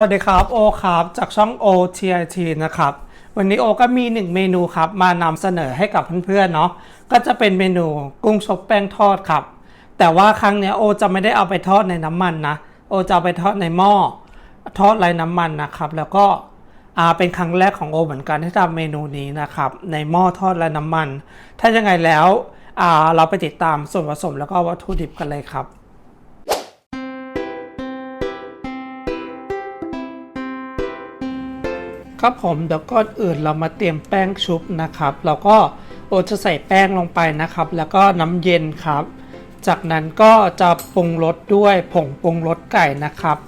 สวัสดีครับโอครับจากช่อง OTIT นะครับ วันนี้โอก็มีหนึ่งเมนูครับมานำเสนอให้กับเพื่อนๆเนาะก็จะเป็นเมนูกุ้งชบแป้งทอดครับ แต่ว่าครั้งเนี้ยโอจะไม่ได้เอาไปทอดในน้ำมันนะโอจะเอาไปทอดในหม้อทอดไร้น้ำมันนะครับ แล้วก็อ่าเป็นครั้งแรกของโอเหมือนกันที่ทำเมนูนี้นะครับในหม้อทอดไร้น้ำมัน ถ้ายังไงแล้วอ่าเราไปติดตามส่วนผสมแล้วก็วัตถุดิบกันเลยครับ ครับผมเดี๋ยวก่อนอื่นเรามาเตรียมแป้งชุบนะครับ เราก็โอจะใส่แป้งลงไปนะครับ แล้วก็น้ำเย็นครับ จากนั้นก็จะปรุงรสด้วยผงปรุงรสไก่นะครับ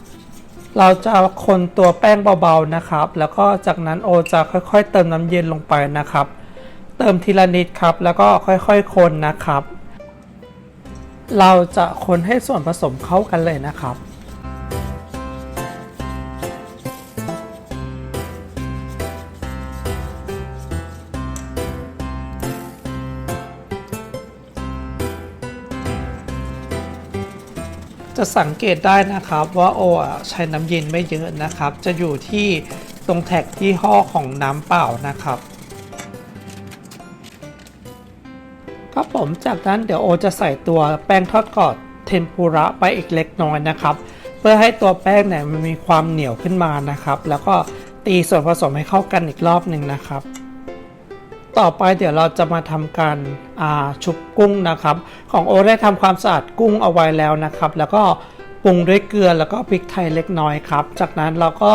เราจะคนตัวแป้งเบาๆนะครับ แล้วก็จากนั้นโอจะค่อยๆ เติมน้ำเย็นลงไปนะครับ เติมทีละนิดครับ แล้วก็ค่อยๆคนนะครับ เราจะคนให้ส่วนผสมเข้ากันเลยนะครับ จะสังเกตได้นะครับว่าโอใช้น้ำเย็นไม่เยอะนะครับ จะอยู่ที่ตรงแท็กยี่ห้อของน้ำเปล่านะครับครับผมจากนั้นเดี๋ยวโอจะใส่ตัวแป้งทอดกรอบเทมปุระไปอีกเล็กน้อยนะครับ เพื่อให้ตัวแป้งเนี่ยมันมีความเหนียวขึ้นมานะครับ แล้วก็ตีส่วนผสมให้เข้ากันอีกรอบหนึ่งนะครับ ต่อไปเดี๋ยวเราจะมาทำการาชุบกุ้งนะครับ ของโอได้ทำความสะอาดกุ้งเอาไว้แล้วนะครับ แล้วก็ปรุงด้วยเกลือแล้วก็พริกไทยเล็กน้อยครับ จากนั้นเราก็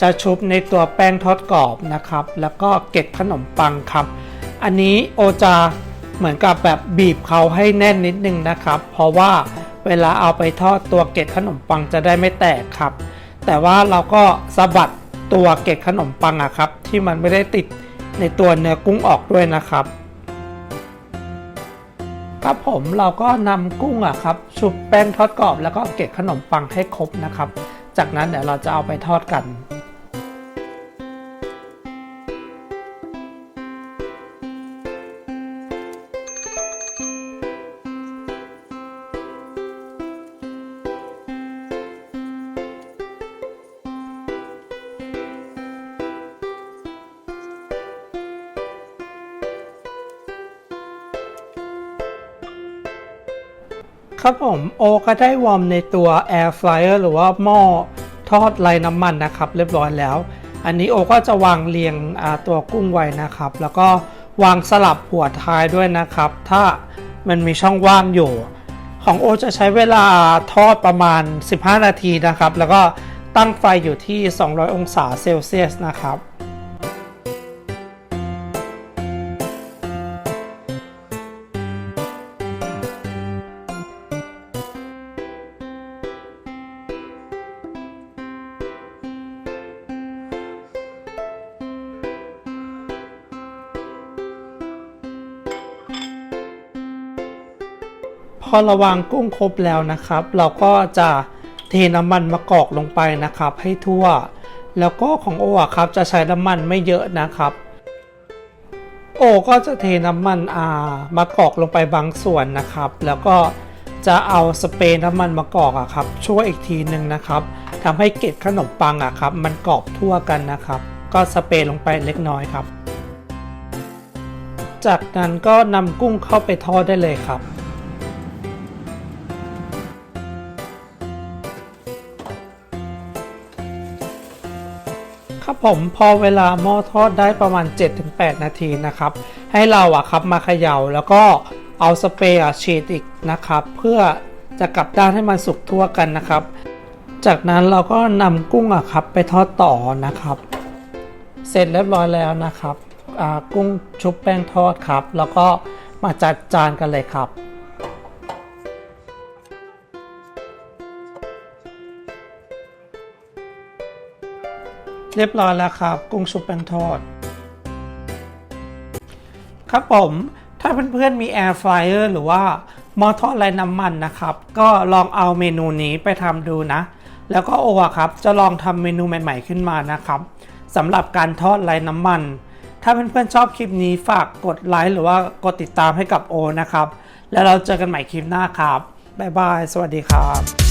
จะชุบในตัวแป้งทอดกรอบนะครับ แล้วก็เกล็ดขนมปังครับ อันนี้โอจะเหมือนกับแบบบีบเขาให้แน่นนิดนึงนะครับ เพราะว่าเวลาเอาไปทอดตัวเกล็ดขนมปังจะได้ไม่แตกครับ แต่ว่าเราก็สะบัดตัวเกล็ดขนมปังอะครับ ที่มันไม่ได้ติด ในตัวเนื้อกุ้งออกด้วยนะครับ ครับผมเราก็นำกุ้งอะครับชุบแป้งทอดกรอบแล้วก็เกล็ดขนมปังให้ครบนะครับ จากนั้นเดี๋ยวเราจะเอาไปทอดกัน ครับผมโอก็ได้วอร์มในตัว Air Fryer หรือว่าหม้อทอดไร้น้ำมันนะครับ เรียบร้อยแล้ว อันนี้โอก็จะวางเรียงตัวกุ้งไว้นะครับ แล้วก็วางสลับหัวท้ายด้วยนะครับ ถ้ามันมีช่องว่างอยู่ ของโอจะใช้เวลาทอดประมาณ 15 นาทีนะครับ แล้วก็ตั้งไฟอยู่ที่ 200 องศาเซลเซียสนะครับ พอระวางกุ้งครบแล้วนะครับ เราก็จะเทน้ำมันมะกอกลงไปนะครับ ให้ทั่ว แล้วก็ของโออะครับจะใช้น้ำมันไม่เยอะนะครับ โอก็จะเทน้ำมันอ่ามะกอกลงไปบางส่วนนะครับ แล้วก็จะเอาสเปรย์น้ำมันมะกอกอะครับช่วยอีกทีหนึ่งนะครับทำให้เกล็ดขนมปังอะครับ มันกรอบทั่วกันนะครับ ก็สเปรย์ลงไปเล็กน้อยครับ จากนั้นก็นำกุ้งเข้าไปทอดได้เลยครับ ครับผมพอเวลาหม้อทอดได้ประมาณ 7-8 นาทีนะครับ ให้เราอะครับมาเขย่าแล้วก็เอาสเปรย์ฉีดอีกนะครับ เพื่อจะกลับด้านให้มันสุกทั่วกันนะครับ จากนั้นเราก็นำกุ้งอะครับไปทอดต่อนะครับ เสร็จเรียบร้อยแล้วนะครับกุ้งชุบแป้งทอดครับ แล้วก็มาจัดจานกันเลยครับ เรียบร้อยแล้วครับ กุ้งชุบแป้งทอด ครับผมถ้าเพื่อนๆมี Air Fryer หรือว่าหม้อทอดไร้น้ำมันนะครับ ก็ลองเอาเมนูนี้ไปทำดูนะ แล้วก็โออะครับ จะลองทำเมนูใหม่ ๆขึ้นมานะครับสำหรับการทอดไร้น้ำมัน ถ้าเพื่อนๆชอบคลิปนี้ฝากกดไลค์หรือว่ากดติดตามให้กับโอนะครับ แล้วเราเจอกันใหม่คลิปหน้าครับบ๊ายบาย สวัสดีครับ